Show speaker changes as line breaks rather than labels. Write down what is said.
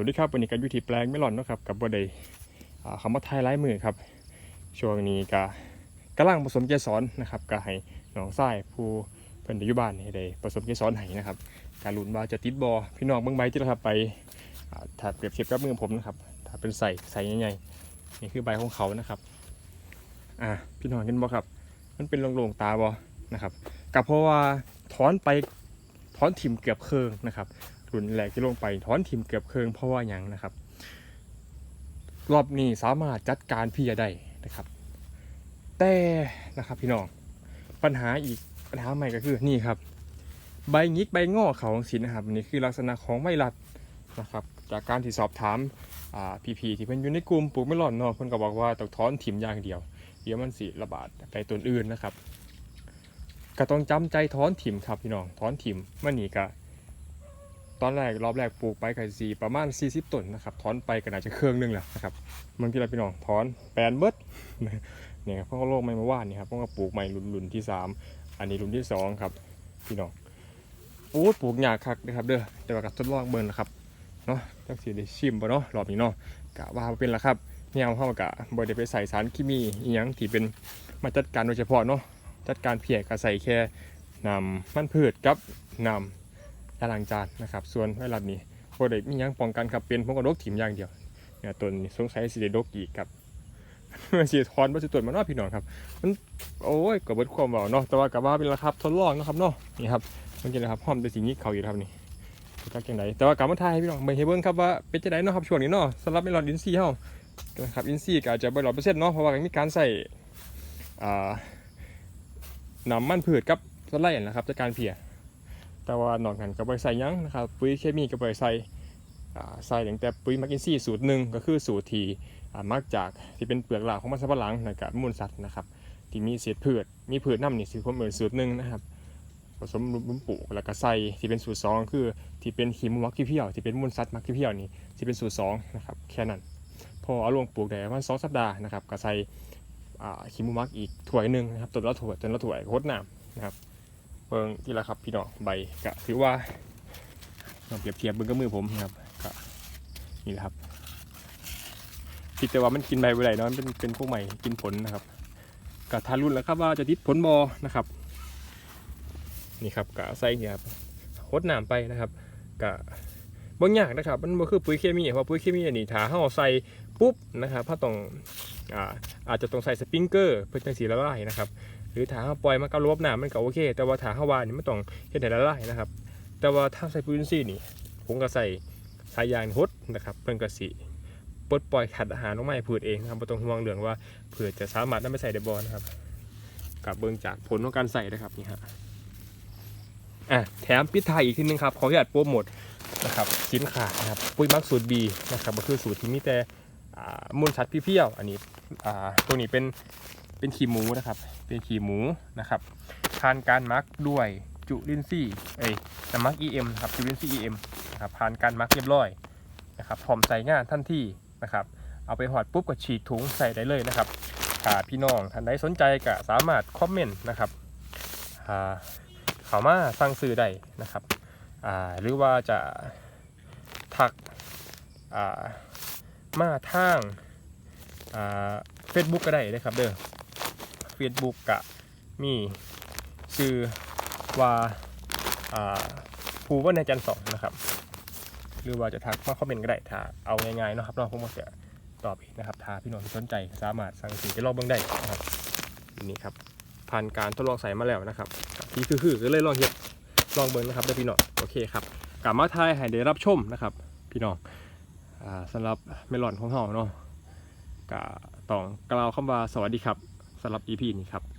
วัสดีครับวันนี้ก็อยู่ที่แปลงเมลอนนะครับกับบไดอ่าคำว่าไทยไร้มือครับช่วงนี้ก็กำลังผสมเกสรนะครับก็ให้น้องทรายผู้เพิ่นอยู่บ้านนี่ได้ผสมเกสรให้นะครับการลุ้นว่าจะติดบอพี่น้องเบิ่งใบที่แล้วครับไปถ้าเปรียบเทียบกับมือผมนะครับถ้าเป็นใส่ใส่ใหญ่ๆนี่คือใบของเขานะครับอ่าพี่น้องเห็นบ่ครับ มันเป็นโล่งๆตาบอนะครับกับเพราะว่าถอนไปถอนถิ่มเกือบเคืองนะครับ รุ่นแรกที่ลงไปถอนทีมเกือบเคืองเพราะว่าอย่างนะครับ รอบนี้สามารถจัดการพี่ได้นะครับ แต่นะครับพี่น้องปัญหาอีกปัญหาใหม่ก็คือนี่ครับ ใบงิกใบงอเขาของสินนะครับนี่คือลักษณะของไวรัสนะครับ จากการที่สอบถามอ่พีๆที่เพิ่นอยู่ในกลุ่มปลูกไม่หล่อนนาะเพิ่นก็บอกว่าต้องถอนถิ่มอย่างเดียว เดี๋ยวมันสิระบาดไปตัวอื่นนะครับ ก็ต้องจำใจถอนถิ่มครับพี่น้องถอนถิ่มมันนี่ก็ ตอนแรกรอบแรกปลูกไปไข่สีประมาณ 40ต้นนะครับถอนไปก็น่าจะเครื่องหนึงแหละนะครับมื่อกี้เราพี่น้องถอนแปลนเบิดเนี่ยครับเพราะว่าโลกไม่มาว่านนี่ครับเพราะว่าปลูกใหม่รุ่นรุ่นที่ 3 อันนี้รุ่นที่2ครับพี่น้องโอ้ปลูกยากคักนะครับเด้อแต่ว่ากับทดลองเบิ่งนนะครับเนาะจักสิได้ชิมบ่เนาะรอบนี้เนาะกะว่าเป็นละครับเนี่ยเอาข้ากะบ่ได้ไปใส่สารเคมีอีหยังที่เป็นมาจัดการโดยเฉพาะเนาะจัดการเพียก็ใส่แค่นำมันพืชกับนำ ยาล้างจานนะครับ ส่วนไวรัสนี้บ่ได้มียังป้องกันครับเป็นพวกกระดกถิ่มอย่างเดียวเนี่ยตัวนี้สงสัยสิได้ดกอีกครับมันสิถอนบ่สิตรวจมาเนาพี่น้องครับ มันโอ้ยก็เบิดความเว้าเนาะแต่ว่าก็ว่าเป็นราคาทดลองนะครับเนาะนี่ครับมันจะนะครับพร้อมได้สิงิกเขาอยู่ครับนี่จักจังไดแต่ว่ากลับมาทายให้พี่น้องเบิ่งให้เบิ่งครับว่าเป็นจังไดเนาะครับช่วงนี้เนาะสำหรับเมลอนอินซีเฮานะครับอินซีก็อาจจะบ่100%เนาะเพราะว่ามีการใส่อ่าน้ำมันพืชกับสไลด์นะครับจัดการเพีย แต่ว่านอกนั้นก็บ่ได้ใส่หยังนะครับปุ๋ยเคมีก็บ่ได้ใส่ใส่ตั้งแต่ปุ๋ยมักอินซีย์สูตรหนึ่งก็คือสูตรที่มักจากที่เป็นเปลือกหลาของมันสำปะหลังแล้วก็มูลสัตว์นะครับที่มีเศษพืชมีพืชน้ำนี่สิผมเอิ้นสูตรหนึ่งนะครับผสมรุมปลูกแล้วก็ใส่ที่เป็นสูตรสองคือที่เป็นขีมูมักขี้เพี้ยวที่เป็นมูลสัตว์มักขี้เพี้ยวนี่ที่เป็นสูตรสองนะครับแค่นั้นพอเอาลงปลูกได้ประมาณสองสัปดาห์นะครับก็ใส่ขีมูมักอีกถ้วยหนึ่งนะครับตัวละถ้วยตัวละถ้วยโคตรน้ำนะครับ เบิ่งที่ละครับพี่น้องใบก็ถือว่าลองเปรียบเทียบเบิ่งกับมือผมนะครับก็นี่แหละครับคิดแต่ว่ามันกินใบไปไหนเนาะมันเป็นเป็นพวกใหม่กินผลนะครับก็ทารุ่นแล้วครับว่าจะติดผลบอนะครับ นี่ครับก็ใส่เนี่ยครับหดน้ำไปนะครับก็บางอย่างนะครับมันบ่คือปุ๋ยเคมีเพราะปุ๋ยเคมีนนี้ถ้าเฮาใส่ปุ๊บนะครับถ้าต้องอาอาจจะต้องใส่สปริงเกอร์เพื่อจังสีละลายนะครับ รือถ้าเราปล่อยมันก็รวบน้ำมันก็โอเค แต่ว่าถ้าเราวานนี่มันต้องเฮ็ดให้ละลายนะครับ แต่ว่าถ้าใส่ปุ๋ยอินทรีย์นี่ผมก็ใส่สายยางหดนะครับเพิ่นก็สิปลดปล่อยขัดอาหารลงมาให้พืชเองนะครับบ่ต้องห่วงเรื่องว่าพืชจะสามารถนำไปใส่ได้บ่นะครับกับเบิ่งจากผลของการใส่นะครับนี่ฮะอะแถมปิดท้ายอีกทีนึงครับขออนุญาตโปรโมทนะครับสินค้านะครับปุ๋ยมักสูตร B นะครับก็คือสูตรที่มีแต่อ่ามูลสัตว์เพียวอันนี้อ่าตัวนี้เป็น เป็นขี้หมูนะครับ เป็นขี้หมูนะครับผ่านการมักด้วยจุลินทรีย์เอ้ยน้ำมัก EM นะครับจุลินทรีย์ EM นะครับผ่านการมักเรียบร้อยนะครับพร้อมใส่งานทันทีนะครับ เอาไปหอดปุ๊บก็ฉีกถุงใส่ได้เลยนะครับถ้าพี่น้องท่านใดสนใจก็สามารถคอมเมนต์นะครับอ่าเข้ามาสั่งซื้อได้นะครับหรือว่าจะทักมาทางเฟซบุ๊กก็ได้นะครับเด้อ เฟซบุ๊กกะมีชื่อว่าอ่าภูว่าในจันสองนะครับ หรือว่าจะทักมาคอมเมนต์ก็ได้ถ้าเอาง่ายๆนะครับเนาะผมก็จะตอบอีกนะครับถ้าพี่น้องสนใจสามารถสั่งซื้อไปลองเบิ่งได้นะครับนี่ครับผ่านการทดลองใส่มาแล้วนะครับที่คือๆก็เลยลองเฮ็ดลองเบิ่งนะครับเด้พี่น้องโอเคครับกลับมาทายให้ได้รับชมนะครับ พี่น้องอ่าสำหรับเมลอนของเฮาเนาะก็ต้องกล่าวคำว่าสวัสดีครับ สำหรับ EP นี้ครับ